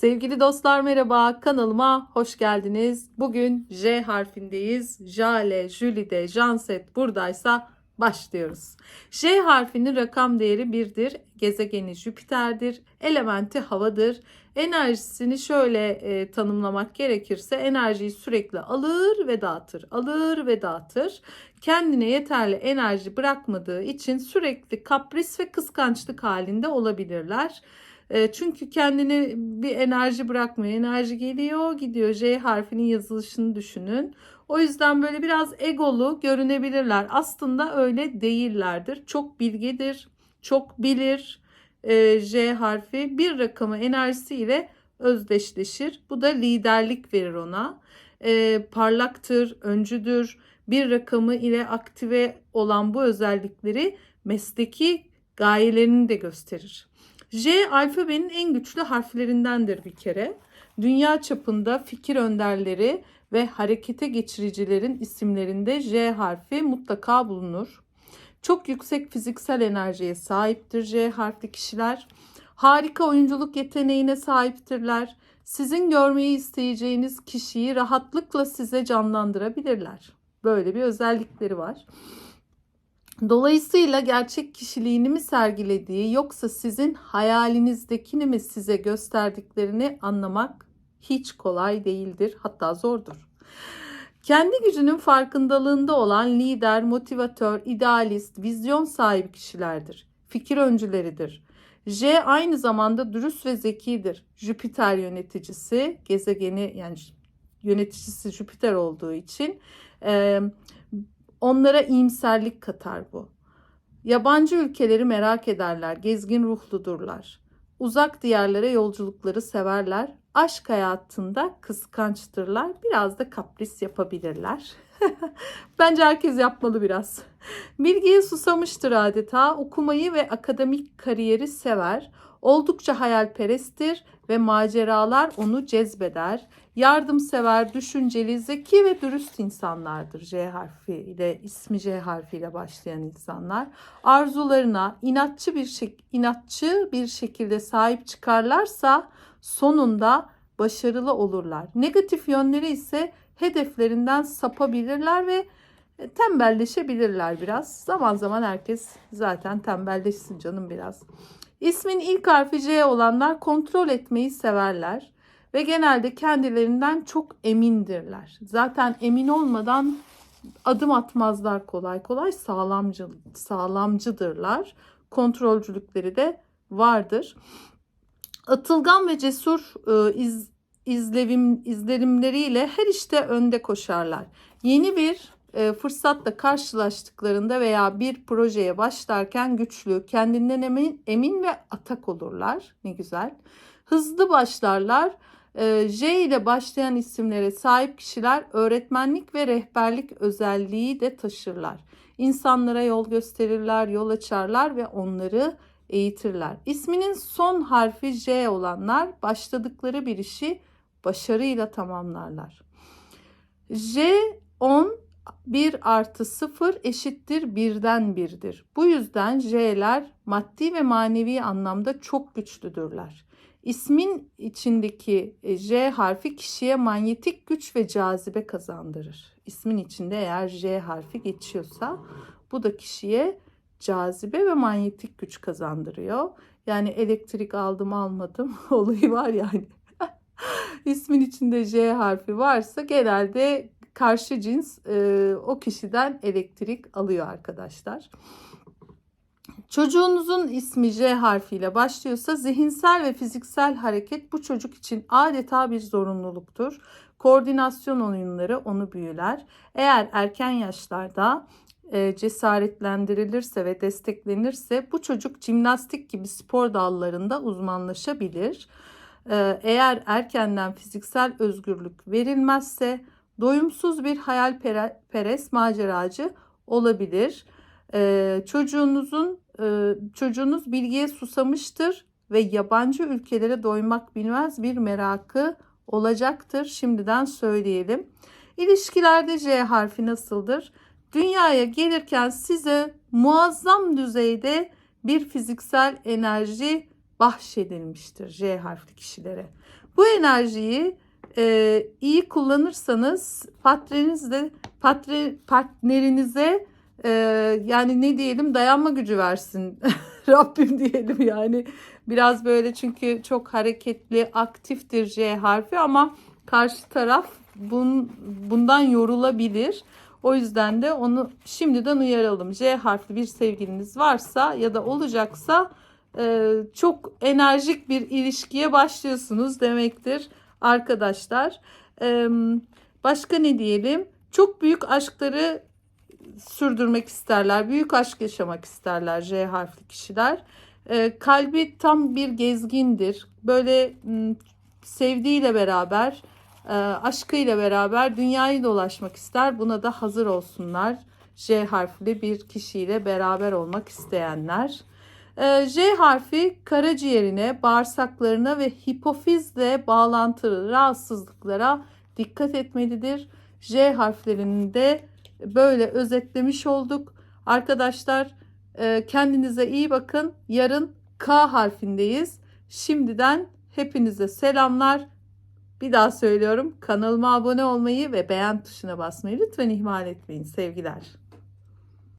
Sevgili dostlar merhaba kanalıma hoş geldiniz. Bugün J harfindeyiz. Jale, Jülide, Janset buradaysa başlıyoruz. J harfinin rakam değeri 1'dir. Gezegeni Jüpiter'dir. Elementi havadır. Enerjisini şöyle e, tanımlamak gerekirse enerjiyi sürekli alır ve dağıtır. Alır ve dağıtır. Kendine yeterli enerji bırakmadığı için sürekli kapris ve kıskançlık halinde olabilirler. E, Çünkü kendine bir enerji bırakmıyor. Enerji geliyor gidiyor. J harfinin yazılışını düşünün. O yüzden böyle biraz egolu görünebilirler. Aslında öyle değillerdir. Çok bilgedir, çok bilir. E, J harfi bir rakamı enerjisiyle özdeşleşir. Bu da liderlik verir ona. E, parlaktır, öncüdür. Bir rakamı ile aktive olan bu özellikleri mesleki gayelerini de gösterir. J alfabenin en güçlü harflerindendir bir kere. Dünya çapında fikir önderleri ve harekete geçiricilerin isimlerinde J harfi mutlaka bulunur. Çok yüksek fiziksel enerjiye sahiptir J harfli kişiler. Harika oyunculuk yeteneğine sahiptirler. Sizin görmeyi isteyeceğiniz kişiyi rahatlıkla size canlandırabilirler. Böyle bir özellikleri var. Dolayısıyla gerçek kişiliğini mi sergilediği yoksa sizin hayalinizdekini mi size gösterdiklerini anlamak hiç kolay değildir. Hatta zordur. Kendi gücünün farkındalığında olan lider, motivatör, idealist, vizyon sahibi kişilerdir. Fikir öncüleridir. J aynı zamanda dürüst ve zekidir. Jüpiter yöneticisi, gezegeni yani yöneticisi Jüpiter olduğu için e, onlara iyimserlik katar bu. Yabancı ülkeleri merak ederler, gezgin ruhludurlar. Uzak diyarlara yolculukları severler. Aşk hayatında kıskançtırlar. Biraz da kapris yapabilirler. Bence herkes yapmalı biraz. Bilgiye susamıştır adeta. Okumayı ve akademik kariyeri sever. Oldukça hayalperesttir ve maceralar onu cezbeder. Yardımsever, düşünceli, zeki ve dürüst insanlardır J harfi ile ismi J harfiyle başlayan insanlar. Arzularına inatçı bir şek inatçı bir şekilde sahip çıkarlarsa sonunda başarılı olurlar. Negatif yönleri ise hedeflerinden sapabilirler ve tembelleşebilirler biraz. Zaman zaman herkes zaten tembelleşsin canım biraz. İsmin ilk harfi J olanlar kontrol etmeyi severler ve genelde kendilerinden çok emindirler. Zaten emin olmadan adım atmazlar kolay kolay sağlamcı sağlamcıdırlar. Kontrolcülükleri de vardır. Atılgan ve cesur e, iz, izlevim izlerimleriyle her işte önde koşarlar. Yeni bir e, fırsatla karşılaştıklarında veya bir projeye başlarken güçlü, kendinden emin, emin ve atak olurlar. Ne güzel. Hızlı başlarlar. E, J ile başlayan isimlere sahip kişiler öğretmenlik ve rehberlik özelliği de taşırlar. İnsanlara yol gösterirler, yol açarlar ve onları eğitirler. İsminin son harfi J olanlar başladıkları bir işi başarıyla tamamlarlar. J 10 1 artı 0 eşittir 1'den 1'dir. Bu yüzden J'ler maddi ve manevi anlamda çok güçlüdürler. İsmin içindeki e, J harfi kişiye manyetik güç ve cazibe kazandırır. İsmin içinde eğer J harfi geçiyorsa bu da kişiye cazibe ve manyetik güç kazandırıyor. Yani elektrik aldım almadım olayı var yani. İsmin içinde J harfi varsa genelde karşı cins e, o kişiden elektrik alıyor arkadaşlar. Çocuğunuzun ismi J harfiyle başlıyorsa zihinsel ve fiziksel hareket bu çocuk için adeta bir zorunluluktur. Koordinasyon oyunları onu büyüler. Eğer erken yaşlarda e, cesaretlendirilirse ve desteklenirse bu çocuk jimnastik gibi spor dallarında uzmanlaşabilir. E, eğer erkenden fiziksel özgürlük verilmezse doyumsuz bir hayalperest maceracı olabilir. Ee, çocuğunuzun e, çocuğunuz bilgiye susamıştır ve yabancı ülkelere doymak bilmez bir merakı olacaktır. Şimdiden söyleyelim. İlişkilerde J harfi nasıldır? Dünyaya gelirken size muazzam düzeyde bir fiziksel enerji bahşedilmiştir J harfli kişilere. Bu enerjiyi e, iyi kullanırsanız patronunuzla patre, partnerinize e, yani ne diyelim dayanma gücü versin Rabbim diyelim yani biraz böyle çünkü çok hareketli aktiftir J harfi ama karşı taraf bun, bundan yorulabilir. O yüzden de onu şimdiden uyaralım. J harfli bir sevgiliniz varsa ya da olacaksa e, çok enerjik bir ilişkiye başlıyorsunuz demektir arkadaşlar. E, başka ne diyelim? Çok büyük aşkları sürdürmek isterler. Büyük aşk yaşamak isterler J harfli kişiler. E, kalbi tam bir gezgindir. Böyle sevdiğiyle beraber, aşkıyla beraber dünyayı dolaşmak ister. Buna da hazır olsunlar. J harfli bir kişiyle beraber olmak isteyenler. E, J harfi karaciğerine, bağırsaklarına ve hipofizle bağlantılı rahatsızlıklara dikkat etmelidir. J harflerini de böyle özetlemiş olduk. Arkadaşlar e, kendinize iyi bakın. Yarın K harfindeyiz. Şimdiden hepinize selamlar. Bir daha söylüyorum. Kanalıma abone olmayı ve beğen tuşuna basmayı lütfen ihmal etmeyin sevgiler.